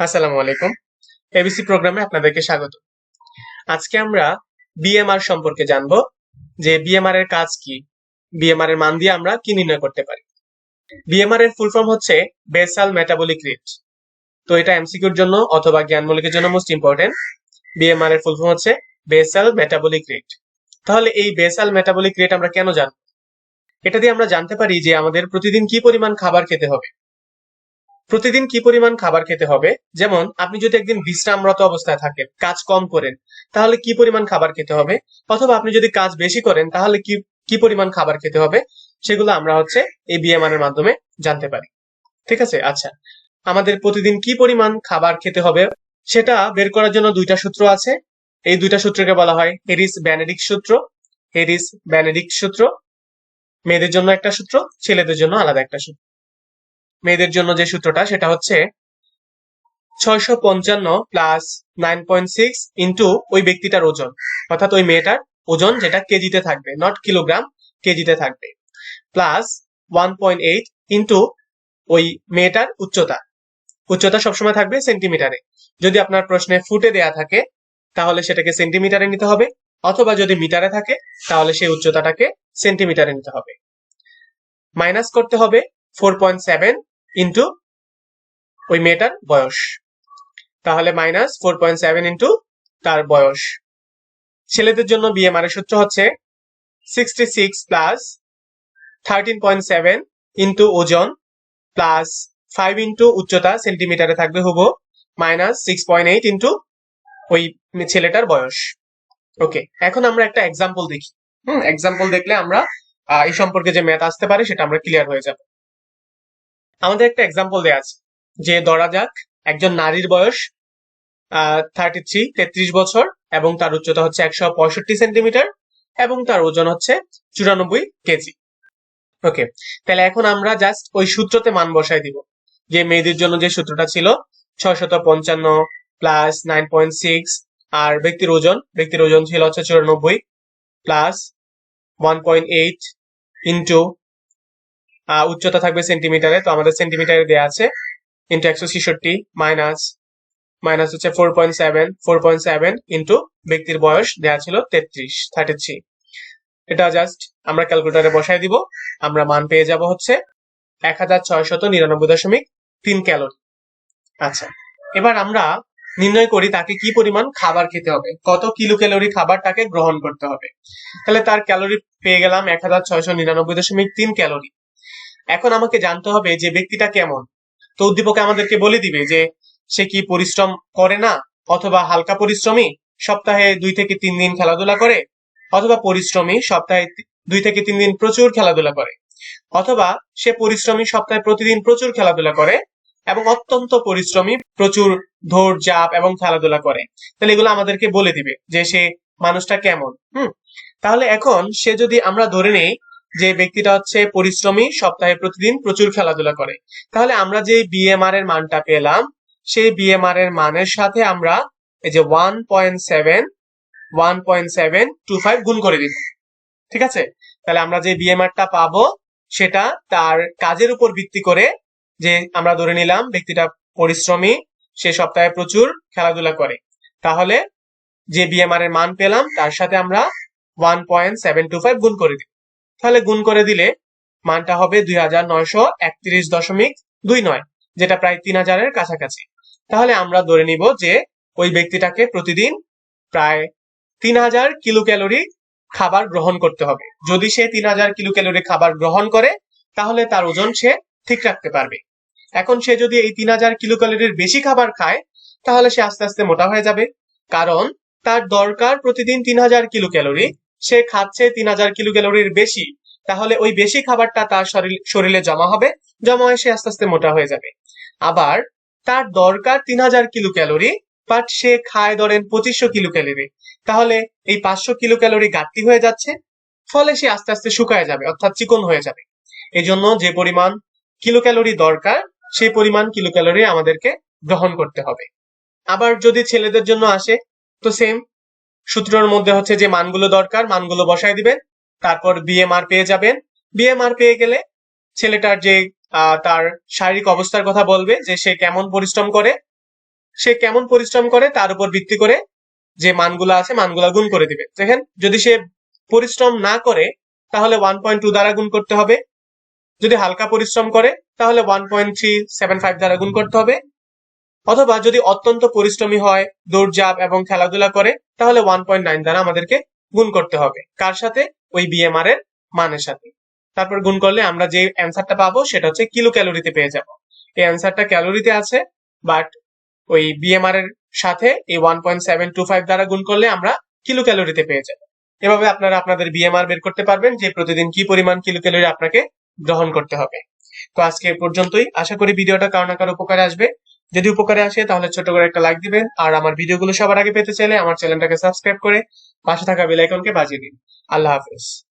আসসালামু আলাইকুম। এবিসি প্রোগ্রামে আপনাদেরকে স্বাগত। আজকে আমরা বিএমআর সম্পর্কে জানব, যে বিএমআর এর কাজ কি? বিএমআর এর মান দিয়ে আমরা কি নির্ণয় করতে পারি? বিএমআর এর ফুল ফর্ম হচ্ছে বেসাল মেটাবলিক রেট তো এটা এমসিকিউর জন্য অথবা জ্ঞানমূলকের জন্য মোস্ট ইম্পর্টেন্ট বিএমআর এর ফুল ফর্ম হচ্ছে বেসাল মেটাবলিক রেট তাহলে এই বেসাল মেটাবলিক রেট আমরা কেন জানব? এটা দিয়ে আমরা জানতে পারি যে আমাদের প্রতিদিন কি পরিমাণ খাবার খেতে হবে। প্রতিদিন কি পরিমাণ খাবার খেতে হবে? যেমন, আপনি যদি একদিন বিশ্রামরত অবস্থায় থাকেন, কাজ কম করেন, তাহলে কি পরিমাণ খাবার খেতে হবে? অথবা আপনি যদি কাজ বেশি করেন, তাহলে কি কি পরিমাণ খাবার খেতে হবে? সেগুলো আমরা হচ্ছে এই বিএমআর এর মাধ্যমে জানতে পারি। ঠিক আছে? আচ্ছা। আমাদের প্রতিদিন কি পরিমাণ খাবার খেতে হবে? সেটা বের করার জন্য দুইটা সূত্র আছে। এই দুইটা সূত্রকে বলা হয় হেরিস ব্যানেডিক সূত্র। হেরিস ব্যানেডিক সূত্র মেয়েদের জন্য একটা সূত্র, ছেলেদের জন্য আলাদা একটা সূত্র। মেয়েদের জন্য যে সূত্রটা, সেটা হচ্ছে ছয়শো পঞ্চান্ন plus nine point six into ওই ব্যক্তিটার ওজন। অর্থাৎ ওই মেয়েটার ওজন যেটা কেজিতে থাকবে নট কিলোগ্রাম কেজিতে থাকবে। Plus one point eight into ওই মেয়েটার উচ্চতা। উচ্চতা সবসময় থাকবে সেন্টিমিটারে যদি আপনার প্রশ্নে ফুটে দেয়া থাকে, তাহলে সেটাকে সেন্টিমিটারে নিতে হবে। অথবা যদি মিটারে থাকে, তাহলে সেই উচ্চতাটাকে সেন্টিমিটারে নিতে হবে। মাইনাস করতে হবে ফোর পয়েন্ট সেভেন ইন্টু ওই মেয়েটার বয়স। তাহলে minus four point seven into তার বয়স। ছেলেদের জন্য বিএমআর এর সূত্র হচ্ছে sixty six plus thirteen point seven into ওজন প্লাস ফাইভ ইন্টু উচ্চতা সেন্টিমিটারে থাকবে হুবো minus six point eight into ওই ছেলেটার বয়স। ওকে এখন আমরা একটা এক্সাম্পল দেখি। হুম এক্সাম্পল দেখলে আমরা এই সম্পর্কে যে ম্যাথ আসতে পারে সেটা আমরা ক্লিয়ার হয়ে যাব। আমাদের একটা এক্সাম্পল দেওয়া আছে, যে ধরা যাক, একজন নারীর বয়স থার্টি থ্রি তেত্রিশ বছর, এবং তার উচ্চতা হচ্ছে একশো পঁয়ষট্টি সেন্টিমিটার, এবং তার ওজন হচ্ছে চুরানব্বই কেজি। ওকে, তাহলে এখন আমরা জাস্ট ওই সূত্রতে মান বসাই দিব। যে মেয়েদের জন্য যে সূত্রটা ছিল, ছয়শত পঞ্চান্ন প্লাস নাইন পয়েন্ট সিক্স আর ব্যক্তির ওজন ব্যক্তির ওজন ছিল হচ্ছে চুরানব্বই plus one point eight into উচ্চতা থাকবে সেন্টিমিটারে তো আমাদের সেন্টিমিটারে দেওয়া আছে। ইন্টু একশো ছেষট্টি মাইনাস মাইনাস হচ্ছে four point seven four point seven into ব্যক্তির বয়স দেওয়া ছিল তেত্রিশ থার্টি থ্রি এটা জাস্ট আমরা ক্যালকুলেটারে বসাই দিব, আমরা মান পেয়ে যাব হচ্ছে এক হাজার ছয়শত নিরানব্বই দশমিক তিন ক্যালোরি। আচ্ছা এবার আমরা নির্ণয় করি তাকে কি পরিমাণ খাবার খেতে হবে, কত কিলো ক্যালোরি খাবার তাকে গ্রহণ করতে হবে। তাহলে তার ক্যালোরি পেয়ে গেলাম এক হাজার ছয়শো নিরানব্বই দশমিক তিন ক্যালোরি। এখন আমাকে জানতে হবে যে ব্যক্তিটা কেমন। তো উদ্দীপকে আমাদেরকে বলে দিবে যে, সে কি পরিশ্রম করে না? অথবা হালকা পরিশ্রমী? সপ্তাহে দুই থেকে তিন দিন খেলাধুলা করে? অথবা পরিশ্রমী? সপ্তাহে দুই থেকে তিন দিন প্রচুর খেলাধুলা করে? অথবা সে পরিশ্রমী? সপ্তাহে প্রতিদিন প্রচুর খেলাধুলা করে? এবং অত্যন্ত পরিশ্রমী? প্রচুর দৌড় জাপ এবং খেলাধুলা করে? তাহলে এগুলো আমাদেরকে বলে দিবে যে সে মানুষটা কেমন। হুম? তাহলে এখন সে যদি আমরা ধরে নেই যে ব্যক্তিটা হচ্ছে পরিশ্রমী, সপ্তাহে প্রতিদিন প্রচুর খেলাধুলা করে। তাহলে আমরা যে বিএমআর এর মানটা পেলাম, সেই বিএমআর এর মানের সাথে আমরা এই যে one point seven one point seven two five গুণ করে দিব ঠিক আছে? তাহলে আমরা যে বিএমআরটা পাবো, সেটা তার কাজের উপর ভিত্তি করে যে আমরা ধরে নিলাম ব্যক্তিটা পরিশ্রমী, সে সপ্তাহে প্রচুর খেলাধুলা করে। তাহলে যে বিএমআর এর মান পেলাম, তার সাথে আমরা one point seven two five গুণ করে দিব তাহলে গুণ করে দিলে মানটা হবে দুই হাজার নয়শো একত্রিশ দশমিক দুই নয়, যেটা প্রায় তিন হাজারের কাছাকাছি। তাহলে আমরা ধরে নিব যে ওই ব্যক্তিটাকে প্রতিদিন প্রায় তিন হাজার কিলো ক্যালোরি খাবার গ্রহণ করতে হবে। যদি সে তিন হাজার কিলো ক্যালোরি খাবার গ্রহণ করে, তাহলে তার ওজন সে ঠিক রাখতে পারবে। এখন সে যদি এই তিন হাজার কিলো ক্যালোরির বেশি খাবার খায়, তাহলে সে আস্তে আস্তে মোটা হয়ে যাবে। কারণ তার দরকার প্রতিদিন তিন হাজার কিলো ক্যালোরি সে খাচ্ছে তিন হাজার কিলো ক্যালোরির বেশি, তাহলে ওই বেশি খাবারটা তার শরীর- শরীরে জমা হবে, জমা হয়ে সে আস্তে আস্তে মোটা হয়ে যাবে। আবার তার দরকার তিন হাজার কিলো ক্যালোরি বাট সে খায় ধরেন পঁচিশশো কিলো ক্যালোরি তাহলে এই পাঁচশো কিলো ক্যালোরি ঘাটতি হয়ে যাচ্ছে, ফলে সে আস্তে আস্তে শুকায় যাবে, অর্থাৎ চিকন হয়ে যাবে। এই জন্য যে পরিমাণ কিলো ক্যালোরি দরকার, সেই পরিমাণ কিলো ক্যালোরি আমাদেরকে গ্রহণ করতে হবে। আবার যদি ছেলেদের জন্য আসে, তো সেম সূত্রের মধ্যে হচ্ছে যে মানগুলো দরকার, মানগুলো বসায় দিবেন, তারপর বিএমআর পেয়ে যাবেন। বিএমআর পেয়ে গেলে ছেলেটার যে তার শারীরিক অবস্থার কথা বলবে, যে সে কেমন পরিশ্রম করে, সে কেমন পরিশ্রম করে, তার উপর ভিত্তি করে যে মানগুলো আছে, মানগুলা গুণ করে দিবে। দেখেন, যদি সে পরিশ্রম না করে, তাহলে ওয়ান পয়েন্ট টু দ্বারা গুণ করতে হবে। যদি হালকা পরিশ্রম করে, তাহলে one point three seven five দ্বারা গুণ করতে হবে। অথবা যদি অত্যন্ত পরিশ্রমী হয়, দৌড়ঝাঁপ এবং খেলাধুলা করে, তাহলে ওয়ান পয়েন্ট নাইন দ্বারা আমাদেরকে গুণ করতে হবে। কার সাথে? ওই বিএমআর এর মানের সাথে। তারপর গুণ করলে আমরা যে অ্যান্সারটা পাবো, সেটা হচ্ছে কিলো ক্যালোরিতে পেয়ে যাব। এই অ্যান্সারটা ক্যালোরিতে আছে বাট ওই বিএমআর এর সাথে এই one point seven two five দ্বারা গুণ করলে আমরা কিলো ক্যালোরিতে পেয়ে যাব। এভাবে আপনারা আপনাদের বিএমআর বের করতে পারবেন যে প্রতিদিন কি পরিমাণ কিলো ক্যালোরি আপনাকে গ্রহণ করতে হবে। তো আজকে পর্যন্তই। আশা করি ভিডিওটা কারও না কারও উপকারে আসবে। যদি উপকারে আসে, তাহলে ছোট করে একটা লাইক দিবেন। আর আমার ভিডিওগুলো সবার আগে পেতে চাইলে আমার চ্যানেলটাকে সাবস্ক্রাইব করে পাশে থাকা বেল আইকনকে বাজিয়ে দিন। আল্লাহ হাফেজ।